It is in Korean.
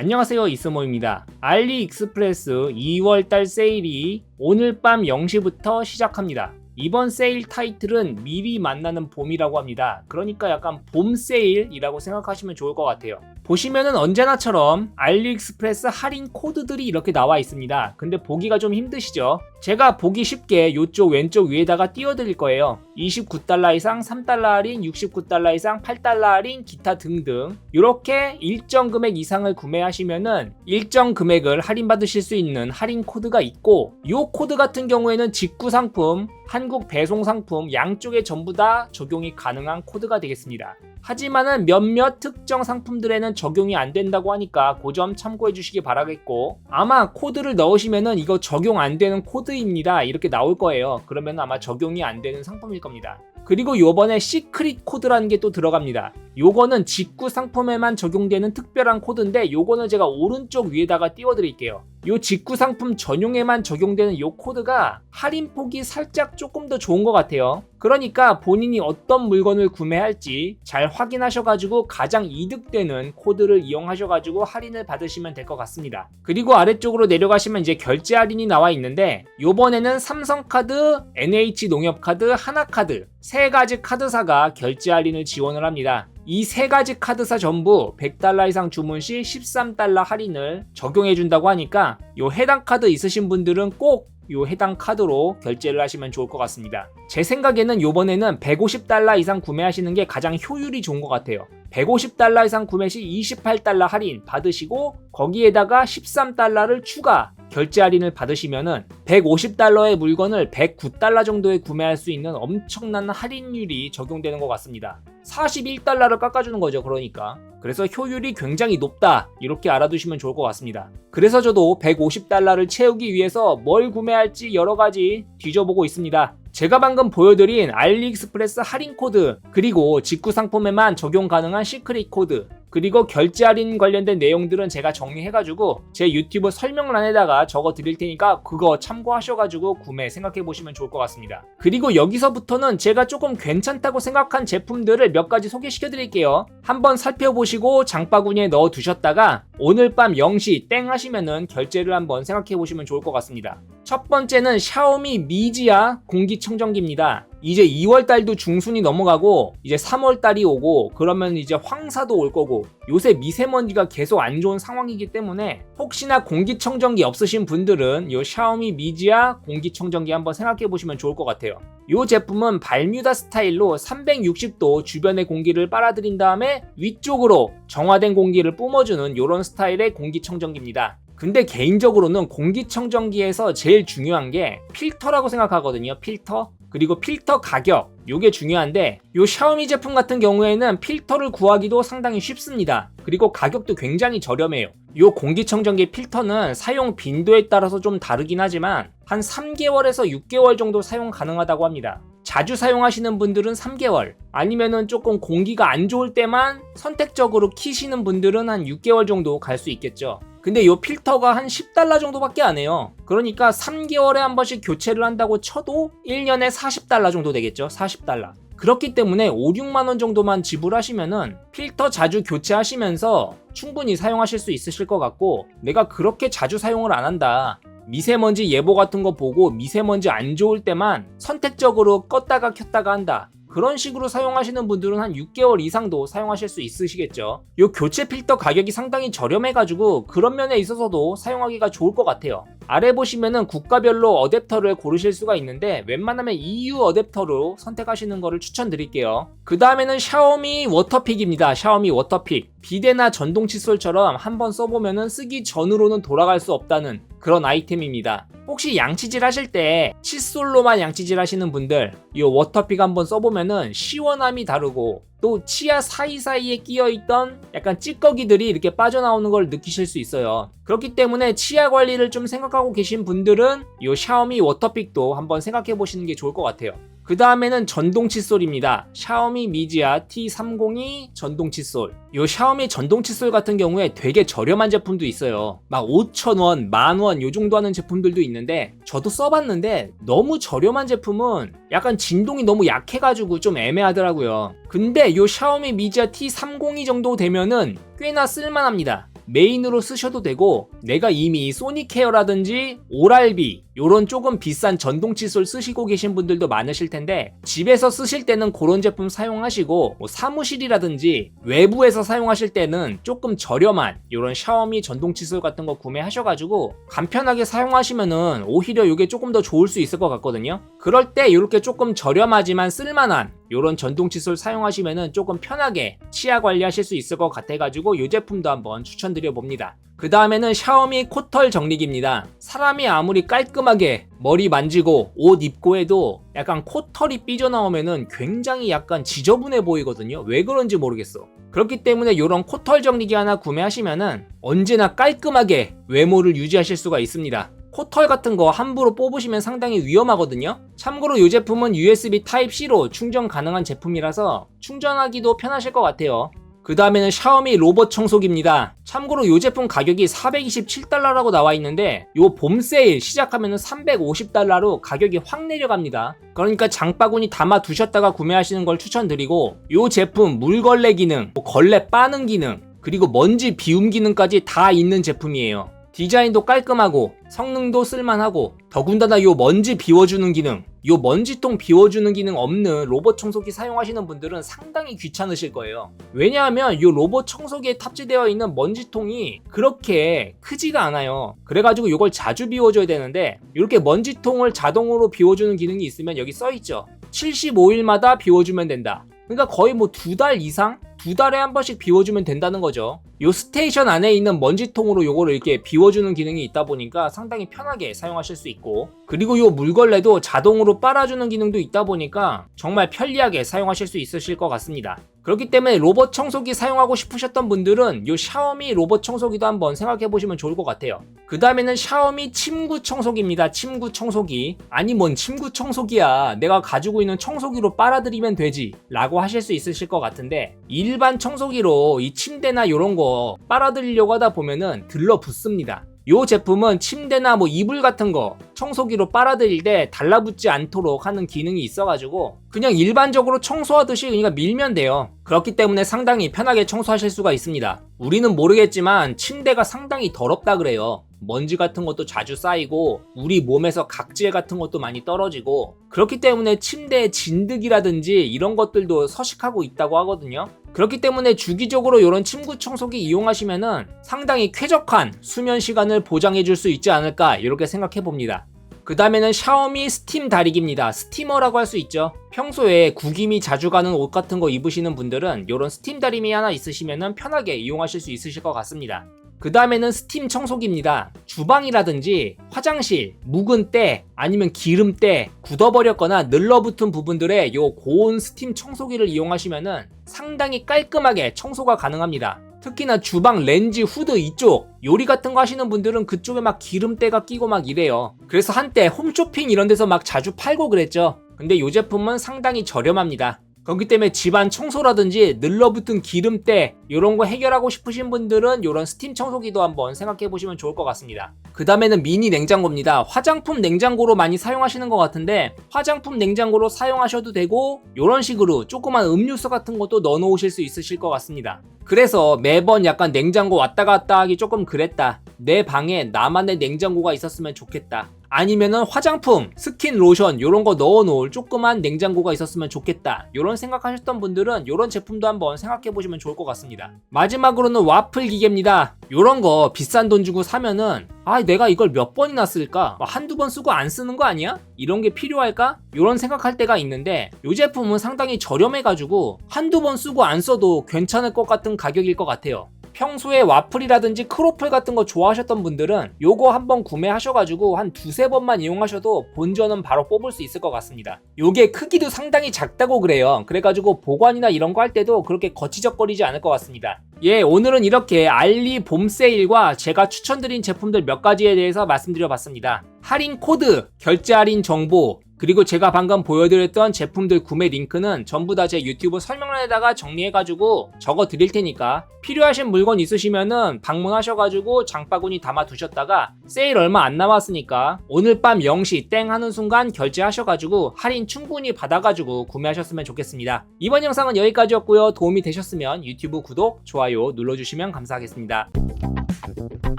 안녕하세요 이스모입니다. 알리익스프레스 2월달 세일이 오늘 밤 0시부터 시작합니다. 이번 세일 타이틀은 미리 만나는 봄이라고 합니다. 그러니까 약간 봄 세일이라고 생각하시면 좋을 것 같아요. 보시면은 언제나처럼 알리익스프레스 할인 코드들이 이렇게 나와 있습니다. 근데 보기가 좀 힘드시죠? 제가 보기 쉽게 이쪽 왼쪽 위에다가 띄워드릴 거예요. 29달러 이상 3달러 할인, 69달러 이상 8달러 할인, 기타 등등. 이렇게 일정 금액 이상을 구매하시면은 일정 금액을 할인받으실 수 있는 할인 코드가 있고, 이 코드 같은 경우에는 직구 상품, 한국 배송 상품 양쪽에 전부 다 적용이 가능한 코드가 되겠습니다. 하지만은 몇몇 특정 상품들에는 적용이 안 된다고 하니까 그 점 참고해 주시기 바라겠고 아마 코드를 넣으시면은 이거 적용 안 되는 코드입니다. 이렇게 나올 거예요. 그러면 아마 적용이 안 되는 상품일 겁니다. 그리고 요번에 시크릿 코드라는 게 또 들어갑니다. 요거는 직구 상품에만 적용되는 특별한 코드인데 요거는 제가 오른쪽 위에다가 띄워 드릴게요 요 직구 상품 전용에만 적용되는 요 코드가 할인 폭이 살짝 조금 더 좋은 것 같아요. 그러니까 본인이 어떤 물건을 구매할지 잘 확인하셔가지고 가장 이득되는 코드를 이용하셔가지고 할인을 받으시면 될 것 같습니다. 그리고 아래쪽으로 내려가시면 이제 결제 할인이 나와 있는데 요번에는 삼성카드, NH농협카드, 하나카드 세 가지 카드사가 결제 할인을 지원을 합니다. 이 세 가지 카드사 전부 100달러 이상 주문 시 13달러 할인을 적용해 준다고 하니까 요 해당 카드 있으신 분들은 꼭요 해당 카드로 결제를 하시면 좋을 것 같습니다. 제 생각에는 요번에는 150달러 이상 구매하시는 게 가장 효율이 좋은 것 같아요. 150달러 이상 구매 시 28달러 할인 받으시고 거기에다가 13달러를 추가 결제 할인을 받으시면은 150달러의 물건을 109달러 정도에 구매할 수 있는 엄청난 할인율이 적용되는 것 같습니다. 41달러를 깎아주는 거죠, 그러니까. 그래서 효율이 굉장히 높다. 이렇게 알아두시면 좋을 것 같습니다. 그래서 저도 150달러를 채우기 위해서 뭘 구매할지 여러 가지 뒤져보고 있습니다. 제가 방금 보여드린 알리익스프레스 할인 코드, 그리고 직구 상품에만 적용 가능한 시크릿 코드, 그리고 결제 할인 관련된 내용들은 제가 정리해가지고 제 유튜브 설명란에다가 적어 드릴 테니까 그거 참고하셔가지고 구매 생각해 보시면 좋을 것 같습니다. 그리고 여기서부터는 제가 조금 괜찮다고 생각한 제품들을 몇 가지 소개시켜 드릴게요. 한번 살펴보시고 장바구니에 넣어 두셨다가 오늘 밤 0시 땡 하시면은 결제를 한번 생각해 보시면 좋을 것 같습니다. 첫 번째는 샤오미 미지아 공기청정기입니다. 이제 2월 달도 중순이 넘어가고 이제 3월 달이 오고 그러면 이제 황사도 올 거고 요새 미세먼지가 계속 안 좋은 상황이기 때문에 혹시나 공기청정기 없으신 분들은 요 샤오미 미지아 공기청정기 한번 생각해 보시면 좋을 것 같아요. 요 제품은 발뮤다 스타일로 360도 주변의 공기를 빨아들인 다음에 위쪽으로 정화된 공기를 뿜어주는 요런 스타일의 공기청정기입니다. 근데 개인적으로는 공기청정기에서 제일 중요한 게 필터라고 생각하거든요. 필터. 그리고 필터 가격. 요게 중요한데 요 샤오미 제품 같은 경우에는 필터를 구하기도 상당히 쉽습니다. 그리고 가격도 굉장히 저렴해요. 요 공기청정기 필터는 사용 빈도에 따라서 좀 다르긴 하지만 한 3개월에서 6개월 정도 사용 가능하다고 합니다. 자주 사용하시는 분들은 3개월, 아니면은 조금 공기가 안 좋을 때만 선택적으로 키시는 분들은 한 6개월 정도 갈 수 있겠죠. 근데 이 필터가 한 10달러 정도밖에 안 해요. 그러니까 3개월에 한 번씩 교체를 한다고 쳐도 1년에 40달러 정도 되겠죠. 40달러. 그렇기 때문에 5, 6만원 정도만 지불하시면은 필터 자주 교체하시면서 충분히 사용하실 수 있으실 것 같고 내가 그렇게 자주 사용을 안 한다. 미세먼지 예보 같은 거 보고 미세먼지 안 좋을 때만 선택적으로 껐다가 켰다가 한다. 그런 식으로 사용하시는 분들은 한 6개월 이상도 사용하실 수 있으시겠죠. 이 교체 필터 가격이 상당히 저렴해가지고 그런 면에 있어서도 사용하기가 좋을 것 같아요. 아래 보시면은 국가별로 어댑터를 고르실 수가 있는데 웬만하면 EU 어댑터로 선택하시는 것을 추천드릴게요. 그 다음에는 샤오미 워터픽입니다. 샤오미 워터픽. 비데나 전동 칫솔처럼 한번 써보면은 쓰기 전으로는 돌아갈 수 없다는 그런 아이템입니다. 혹시 양치질 하실 때 칫솔로만 양치질 하시는 분들 이 워터픽 한번 써보면은 시원함이 다르고 또 치아 사이사이에 끼어있던 약간 찌꺼기들이 이렇게 빠져나오는 걸 느끼실 수 있어요. 그렇기 때문에 치아 관리를 좀 생각하고 계신 분들은 이 샤오미 워터픽도 한번 생각해 보시는 게 좋을 것 같아요. 그 다음에는 전동 칫솔입니다. 샤오미 미지아 T302 전동 칫솔. 요 샤오미 전동 칫솔 같은 경우에 되게 저렴한 제품도 있어요. 막 5,000원, 만원 요 정도 하는 제품들도 있는데 저도 써봤는데 너무 저렴한 제품은 약간 진동이 너무 약해가지고 좀 애매하더라고요. 근데 요 샤오미 미지아 T302 정도 되면은 꽤나 쓸만합니다. 메인으로 쓰셔도 되고 내가 이미 소니케어라든지 오랄비 요런 조금 비싼 전동 칫솔 쓰시고 계신 분들도 많으실 텐데 집에서 쓰실 때는 그런 제품 사용하시고 뭐 사무실이라든지 외부에서 사용하실 때는 조금 저렴한 요런 샤오미 전동 칫솔 같은 거 구매하셔가지고 간편하게 사용하시면은 오히려 이게 조금 더 좋을 수 있을 것 같거든요. 그럴 때 이렇게 조금 저렴하지만 쓸만한 요런 전동 칫솔 사용하시면은 조금 편하게 치아 관리하실 수 있을 것 같아가지고 이 제품도 한번 추천드려 봅니다. 그 다음에는 샤오미 코털 정리기입니다. 사람이 아무리 깔끔하게 머리 만지고 옷 입고 해도 약간 코털이 삐져나오면은 굉장히 약간 지저분해 보이거든요. 왜 그런지 모르겠어. 그렇기 때문에 이런 코털 정리기 하나 구매하시면은 언제나 깔끔하게 외모를 유지하실 수가 있습니다. 코털 같은 거 함부로 뽑으시면 상당히 위험하거든요. 참고로 이 제품은 USB Type-C로 충전 가능한 제품이라서 충전하기도 편하실 것 같아요. 그 다음에는 샤오미 로봇 청소기입니다. 참고로 이 제품 가격이 427달러라고 나와 있는데 요 봄 세일 시작하면 350달러로 가격이 확 내려갑니다. 그러니까 장바구니 담아 두셨다가 구매하시는 걸 추천드리고 이 제품 물걸레 기능, 뭐 걸레 빠는 기능, 그리고 먼지 비움 기능까지 다 있는 제품이에요. 디자인도 깔끔하고 성능도 쓸만하고 더군다나 요 먼지 비워주는 기능 요 먼지통 비워주는 기능 없는 로봇 청소기 사용하시는 분들은 상당히 귀찮으실 거예요. 왜냐하면 요 로봇 청소기에 탑재되어 있는 먼지통이 그렇게 크지가 않아요. 그래가지고 요걸 자주 비워줘야 되는데 이렇게 먼지통을 자동으로 비워주는 기능이 있으면 여기 써있죠. 75일마다 비워주면 된다 그러니까 거의 뭐 두 달 이상 두 달에 한 번씩 비워주면 된다는 거죠. 요 스테이션 안에 있는 먼지통으로 요거를 이렇게 비워주는 기능이 있다 보니까 상당히 편하게 사용하실 수 있고 그리고 요 물걸레도 자동으로 빨아주는 기능도 있다 보니까 정말 편리하게 사용하실 수 있으실 것 같습니다. 그렇기 때문에 로봇 청소기 사용하고 싶으셨던 분들은 요 샤오미 로봇 청소기도 한번 생각해 보시면 좋을 것 같아요. 그 다음에는 샤오미 침구 청소기입니다. 침구 청소기. 아니 뭔 침구 청소기야. 내가 가지고 있는 청소기로 빨아들이면 되지. 라고 하실 수 있으실 것 같은데 일반 청소기로 이 침대나 이런 거 빨아들이려고 하다 보면은 들러 붙습니다. 이 제품은 침대나 뭐 이불 같은 거 청소기로 빨아들일 때 달라붙지 않도록 하는 기능이 있어가지고 그냥 일반적으로 청소하듯이 그러니까 밀면 돼요. 그렇기 때문에 상당히 편하게 청소하실 수가 있습니다. 우리는 모르겠지만 침대가 상당히 더럽다 그래요. 먼지 같은 것도 자주 쌓이고 우리 몸에서 각질 같은 것도 많이 떨어지고 그렇기 때문에 침대에 진드기라든지 이런 것들도 서식하고 있다고 하거든요. 그렇기 때문에 주기적으로 이런 침구 청소기 이용하시면은 상당히 쾌적한 수면 시간을 보장해 줄 수 있지 않을까 이렇게 생각해 봅니다. 그 다음에는 샤오미 스팀 다리기입니다. 스티머라고 할 수 있죠. 평소에 구김이 자주 가는 옷 같은 거 입으시는 분들은 이런 스팀 다리미 하나 있으시면 편하게 이용하실 수 있으실 것 같습니다. 그 다음에는 스팀 청소기입니다. 주방이라든지 화장실, 묵은 때 아니면 기름때 굳어버렸거나 늘러붙은 부분들에 요 고온 스팀 청소기를 이용하시면은 상당히 깔끔하게 청소가 가능합니다. 특히나 주방 렌즈 후드 이쪽 요리 같은 거 하시는 분들은 그쪽에 막 기름때가 끼고 막 이래요. 그래서 한때 홈쇼핑 이런 데서 막 자주 팔고 그랬죠. 근데 요 제품은 상당히 저렴합니다. 그렇기 때문에 집안 청소라든지 늘러붙은 기름때 이런 거 해결하고 싶으신 분들은 이런 스팀 청소기도 한번 생각해 보시면 좋을 것 같습니다. 그 다음에는 미니 냉장고입니다. 화장품 냉장고로 많이 사용하시는 것 같은데 화장품 냉장고로 사용하셔도 되고 이런 식으로 조그만 음료수 같은 것도 넣어 놓으실 수 있으실 것 같습니다. 그래서 매번 약간 냉장고 왔다 갔다 하기 조금 그랬다. 내 방에 나만의 냉장고가 있었으면 좋겠다. 아니면은 화장품, 스킨, 로션 이런 거 넣어 놓을 조그만 냉장고가 있었으면 좋겠다. 이런 생각하셨던 분들은 이런 제품도 한번 생각해 보시면 좋을 것 같습니다. 마지막으로는 와플 기계입니다. 이런 거 비싼 돈 주고 사면은 아 내가 이걸 몇 번이나 쓸까? 뭐 한두 번 쓰고 안 쓰는 거 아니야? 이런 게 필요할까? 이런 생각할 때가 있는데 이 제품은 상당히 저렴해가지고 한두 번 쓰고 안 써도 괜찮을 것 같은 가격일 것 같아요. 평소에 와플이라든지 크로플 같은 거 좋아하셨던 분들은 요거 한번 구매하셔가지고 한 두세 번만 이용하셔도 본전은 바로 뽑을 수 있을 것 같습니다. 요게 크기도 상당히 작다고 그래요. 그래가지고 보관이나 이런 거 할 때도 그렇게 거치적거리지 않을 것 같습니다. 예, 오늘은 이렇게 알리 봄 세일과 제가 추천드린 제품들 몇 가지에 대해서 말씀드려 봤습니다. 할인 코드, 결제 할인 정보, 그리고 제가 방금 보여드렸던 제품들 구매 링크는 전부 다 제 유튜브 설명란에다가 정리해가지고 적어 드릴 테니까 필요하신 물건 있으시면은 방문하셔가지고 장바구니 담아 두셨다가 세일 얼마 안 남았으니까 오늘 밤 0시 땡 하는 순간 결제하셔가지고 할인 충분히 받아가지고 구매하셨으면 좋겠습니다. 이번 영상은 여기까지였고요. 도움이 되셨으면 유튜브 구독, 좋아요 눌러주시면 감사하겠습니다.